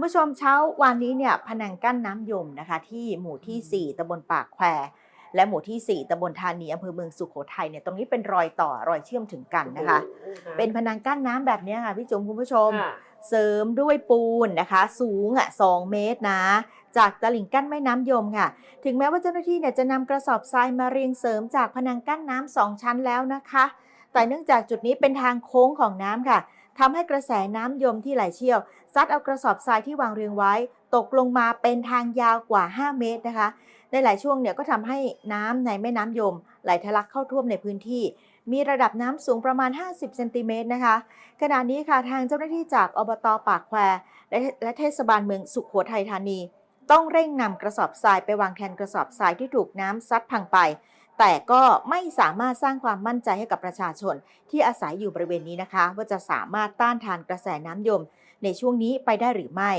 คุณผู้ชมเช้าวันนี้เนี่ยพนังกั้นน้ำยมนะคะ ที่หมู่ที่ 4ตำบลปากแควและหมู่ที่ 4ตำบลธานีอำเภอเมืองสุโขทัยเนี่ยตรงนี้เป็นรอยต่อรอยเชื่อมถึงกันนะคะ เป็นพนังกั้นน้ำแบบเนี้ยค่ะพี่จุ๋มคุณผู้ชมค่ะเสริมด้วยปูนนะคะ สูงอะ2เมตรนะ จากตลิ่งกั้นแม่น้ำยมค่ะ ถึงแม้ว่าเจ้าหน้าที่เนี่ยจะนำกระสอบทรายมาเรียงเสริมจากพนังกั้นน้ำสองชั้นแล้วนะคะ แต่เนื่องจากจุดนี้เป็นทางโค้งของน้ำค่ะ ทำให้กระแสน้ำยมที่ไหลเชี่ยว ซัดเอากระสอบทรายที่วางเรียงไว้ ตกลงมาเป็นทางยาวกว่า 5 เมตรนะคะในหลายช่วงเนี่ยก็ทำให้น้ำในแม่น้ำยม ไหลทะลักเข้าท่วมในพื้นที่ มีระดับน้ำสูงประมาณ 50 เซนติเมตรนะคะ ขณะนี้ค่ะทางเจ้าหน้าที่จากอบตปากแควและและเทศบาลเมืองสุขโขทัยธานี ต้องเร่งนำกระสอบทรายไปวางแทนกระสอบทรายที่ถูกน้ำซัดพังไป แต่ก็ไม่สามารถสร้างความมั่นใจให้กับประชาชนที่อาศัยอยู่บริเวณนี้นะคะ ว่าจะสามารถต้านทานกระแสน้ำยม ในช่วงนี้ไปได้หรือไม่